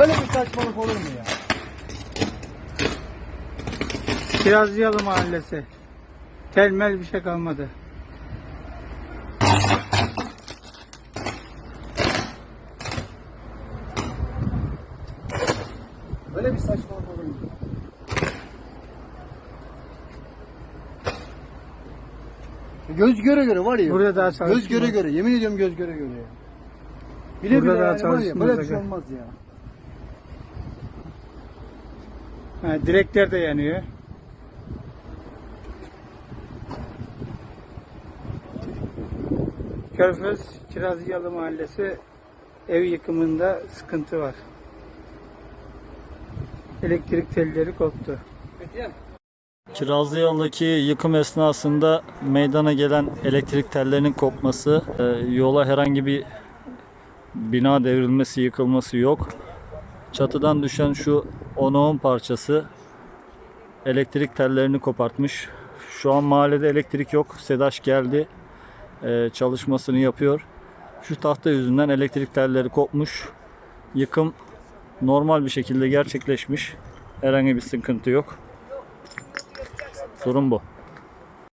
Böyle bir saçmalık olur mu ya? Kirazlıyalı mahallesi. Telmel bir şey kalmadı. Böyle bir saçmalık olur mu? Göz göre göre var ya. Burada daha Göz göre göre. Yemin ediyorum göz göre göre ya. Bile Burada bile daha yani var ya. çalışmaz Böyle bir şey olmaz ya. Ha, direkler de yanıyor. Körfez Kirazlıyalı mahallesi ev yıkımında sıkıntı var. Elektrik telleri koptu. Kirazlı yoldaki yıkım esnasında meydana gelen elektrik tellerinin kopması, e, yola herhangi bir bina devrilmesi, yıkılması yok. Çatıdan düşen şu 10 parçası elektrik tellerini kopartmış. Şu an mahallede elektrik yok. SEDAŞ geldi. e, çalışmasını yapıyor. Şu tahta yüzünden elektrik telleri kopmuş. Yıkım normal bir şekilde gerçekleşmiş. Herhangi bir sıkıntı yok. Durum bu.